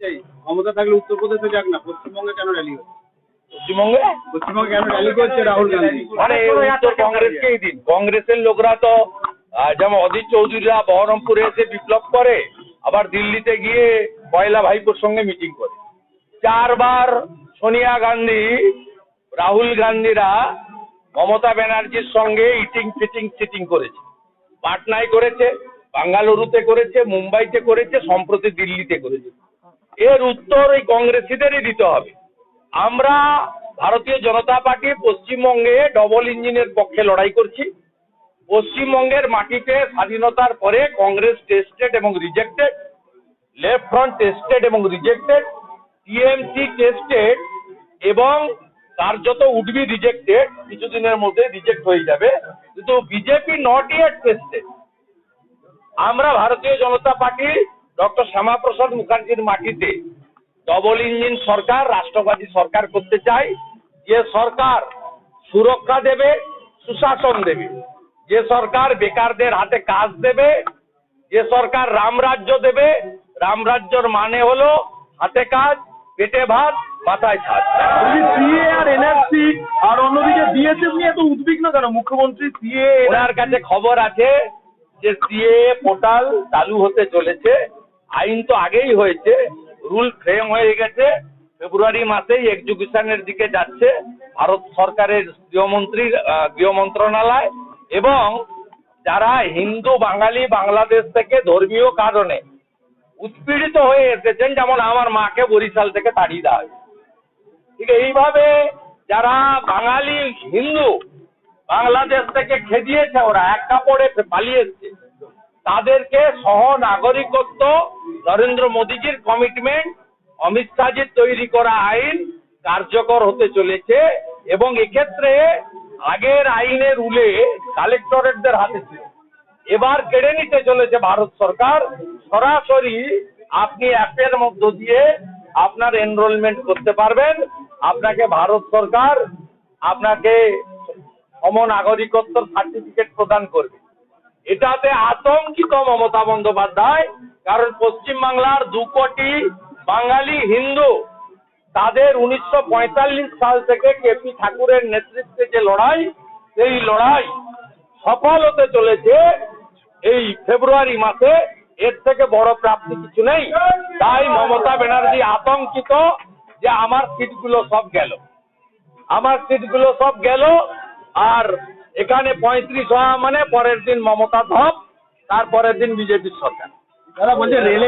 এই ক্ষমতা থাকলে উত্তরপ্রদেশে যাক না পশ্চিমবঙ্গে কেন র্যালি হচ্ছে? পশ্চিমবঙ্গে? পশ্চিমবঙ্গে কেন র্যালি করছে রাহুল গান্ধী? মানে উত্তর কংগ্রেসকেই দিন। কংগ্রেসের লোকরা তো যেমন অধীর চৌধুরীরা বহরমপুরে এসে বিপ্লব করে আবার দিল্লিতে গিয়ে পয়লা ভাইপোর সঙ্গে মিটিং করে। চারবার সোনিয়া গান্ধী রাহুল গান্ধীরা মমতা ব্যানার্জির সঙ্গে ইটিং ফিটিং চিটিং করেছে। পাটনায় করেছে বাঙ্গালুরুতে করেছে মুম্বাইতে করেছে সম্প্রতি দিল্লিতে করেছে। এর উত্তর এই কংগ্রেসীদেরই দিতে হবে। আমরা ভারতীয় জনতা পার্টি পশ্চিমবঙ্গে ডবল ইঞ্জিনের পক্ষে লড়াই করছি। পশ্চিমবঙ্গের মাটিতে স্বাধীনতার পরে কংগ্রেস টেস্টেড এবং রিজেক্টেড লেফট ফ্রন্ট টেস্টেড এবং রিজেক্টেড টিএমসি টেস্টেড এবং কার্যত উডবি রিজেক্টেড কিছুদিনের মধ্যে রিজেক্ট হয়ে যাবে। কিন্তু বিজেপি নট ইয়েট টেস্টেড আমরা ভারতীয় জনতা পার্টি ডক্টর শ্যামাপ্রসাদ মুখার্জির মাটিতে ডবল ইঞ্জিন সরকার রাষ্ট্রবাদী সরকার করতে চাই যে সরকার সুরক্ষা দেবে সুশাসন দেবে। যে সরকার বেকারদের হাতে কাজ দেবে যে সরকার রামরাজ্য দেবে রামরাজ্যর মানে হলো হাতে কাজ পেটে ভাত মাথায় ছাদ সিএ আর এনআরসি আর অন্যদিকে বিএসএফ নিয়ে এত উদ্বিগ্ন কেন? মুখ্যমন্ত্রী সিএ ওনার কাছে খবর আছে যে সিএ পোর্টাল চালু হতে চলেছে। আইন তো আগেই হয়েছে, রুল ফ্রেম হয়ে গেছে, ফেব্রুয়ারি মাসেই এক্সিকিউশনের দিকে যাচ্ছে, ভারত সরকারের গৃহমন্ত্রীর গৃহ মন্ত্রণালয় এবং যারা হিন্দু, বাঙালি, বাংলাদেশ থেকে ধর্মীয় কারণে উৎপীড়িত হয়ে এসেছেন, যেমন আমার মাকে বরিশাল থেকে তাড়িয়ে দেওয়া ঠিক এইভাবে যারা বাঙালি, হিন্দু, বাংলাদেশ থেকে খেদিয়েছে ওরা, এক কাপড়ে পালিয়ে এসছে। তাদেরকে সহ নাগরিকত্ব নরেন্দ্র মোদীজির কমিটমেন্ট অমিত শাহজির তৈরি করা আইন কার্যকর হতে চলেছে এবং এক্ষেত্রে আগের আইনের উলে কালেক্টরেটদের হাতে ছিল। এবার কেড়ে নিতে চলেছে ভারত সরকার। সরাসরি আপনি অ্যাপের মধ্য দিয়ে আপনার এনরোলমেন্ট করতে পারবেন। আপনাকে ভারত সরকার আপনাকে সম নাগরিকত্ব সার্টিফিকেট প্রদান করবে। এটাতে আতঙ্কিত মমতা বন্দ্যোপাধ্যায়, কারণ পশ্চিমবাংলার দু কোটি বাঙালি হিন্দু, তাদের উনিশশো পঁয়তাল্লিশ সাল থেকে কেপি ঠাকুরের নেতৃত্বে যে লড়াই, সেই লড়াই সফল হতে চলেছে এই ফেব্রুয়ারি মাসে। এর থেকে বড় প্রাপ্তি কিছু নেই। তাই মমতা ব্যানার্জি আতঙ্কিত যে আমার সিটগুলো সব গেল। আমার সিটগুলো সব গেল আর এখানে পঁয়ত্রিশ হওয়া মানে পরের দিন মমতা ধপ, তারপরের দিন বিজেপির সরকার। তারা বলছে রেলে